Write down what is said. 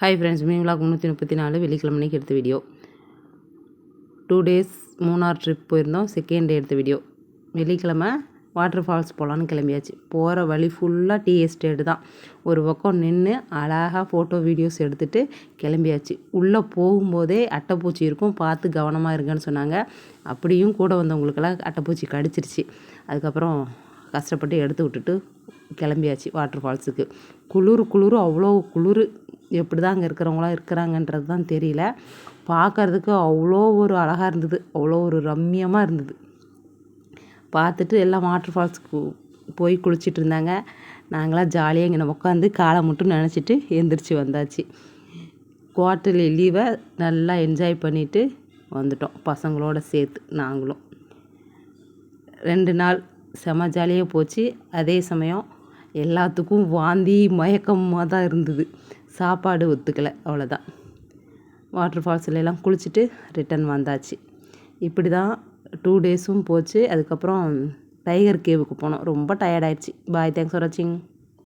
Hi friends மீன் விழா முந்நூற்றி முப்பத்தி நாலு வெள்ளிக்கிழமைக்கு எடுத்த video two days Munnar trip போயிருந்தோம். செகண்ட் டே எடுத்த வீடியோ வெள்ளிக்கிழமை வாட்டர் ஃபால்ஸ் போகலான்னு கிளம்பியாச்சு. போகிற வழி ஃபுல்லாக டீ எஸ்டேட் தான். ஒரு பக்கம் நின்று அழகாக ஃபோட்டோ வீடியோஸ் எடுத்துகிட்டு கிளம்பியாச்சு. உள்ளே போகும்போதே அட்டைப்பூச்சி இருக்கும். பார்த்து கவனமாக இருங்கன்னு சொன்னாங்க. அப்படியும் கூட வந்தவங்களுக்கெல்லாம் அட்டைப்பூச்சி கடிச்சிருச்சு. அதுக்கப்புறம் கஷ்டப்பட்டு எடுத்து விட்டுட்டு கிளம்பியாச்சு வாட்டர் ஃபால்ஸுக்கு குளிர் குளிர் அவ்வளோ குளிர். எப்படி தான் அங்கே இருக்கிறவங்களாம் இருக்கிறாங்கன்றது தான் தெரியல. பார்க்கறதுக்கு அவ்வளோ ஒரு அழகாக இருந்தது. அவ்வளோ ஒரு ரம்மியமாக இருந்தது. பார்த்துட்டு எல்லாம் வாட்டர் ஃபால்ஸ்க்கு போய் குளிச்சிட்டு இருந்தாங்க. நாங்களாம் ஜாலியாக இங்கே உட்காந்து காலை மட்டும் நினச்சிட்டு எழுந்திரிச்சு வந்தாச்சு. குவார்ட்டர்லி லீவை நல்லா என்ஜாய் பண்ணிவிட்டு வந்துட்டோம். பசங்களோட சேர்த்து நாங்களும். ரெண்டு நாள் செம ஜாலியாக போச்சு. அதே சமயம் எல்லாத்துக்கும் வாந்தி மயக்கமாக தான் இருந்தது. சாப்பாடு ஒத்துக்கலை அவ்வளோதான் வாட்டர் ஃபால்ஸ்லாம் குளிச்சுட்டு ரிட்டன் வந்தாச்சு. இப்படி தான் டூ டேஸும் போச்சு. அதுக்கப்புறம் டைகர் கேவுக்கு போனோம். ரொம்ப டயர்டாயிடுச்சு பாய் தேங்க்ஸ் ஃபார் வாட்சிங்